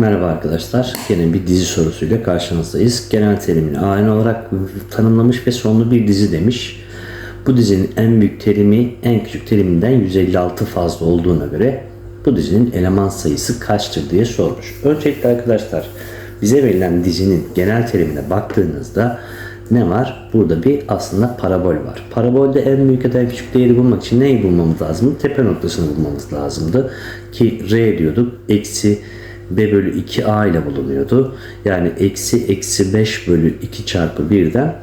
Merhaba arkadaşlar. Yine bir dizi sorusuyla karşınızdayız. Genel terimini aynı olarak tanımlamış ve sonlu bir dizi demiş. Bu dizinin en büyük terimi en küçük teriminden 156 fazla olduğuna göre bu dizinin eleman sayısı kaçtır diye sormuş. Öncelikle arkadaşlar bize verilen dizinin genel terimine baktığınızda ne var? Burada bir aslında parabol var. Parabolde en büyük ya en küçük değeri bulmak için neyi bulmamız lazım? Tepe noktasını bulmamız lazımdı. Ki r diyorduk. Eksi b bölü 2a ile bulunuyordu. Yani eksi eksi 5 bölü 2 çarpı 1'den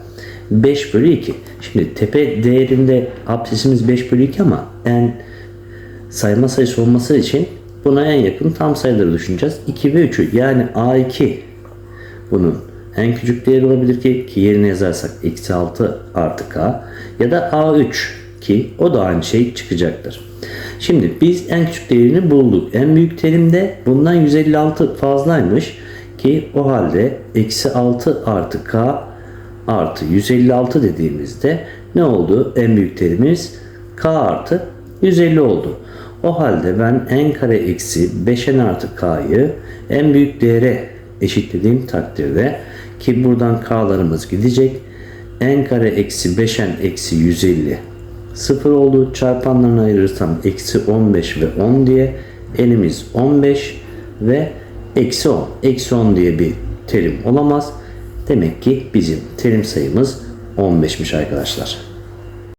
5 bölü 2. Şimdi tepe değerinde absisimiz 5 bölü 2 ama en sayma sayısı olması için buna en yakın tam sayıları düşüneceğiz. 2 ve 3'ü yani a2 bunun en küçük değeri olabilir ki, ki yerine yazarsak eksi 6 artı k ya da a3 ki o da aynı şey çıkacaktır. Şimdi biz en küçük değerini bulduk. En büyük terimde bundan 156 fazlaymış ki o halde eksi 6 artı k artı 156 dediğimizde ne oldu? En büyük terimiz k artı 150 oldu. O halde ben n kare eksi 5n artı k'yı en büyük değere eşitlediğim takdirde ki buradan k'larımız gidecek. n kare eksi 5n eksi 150 0 oldu. Çarpanlarını ayırırsam eksi 15 ve 10 diye elimiz 15 ve eksi 10. Eksi 10 diye bir terim olamaz. Demek ki bizim terim sayımız 15'miş arkadaşlar.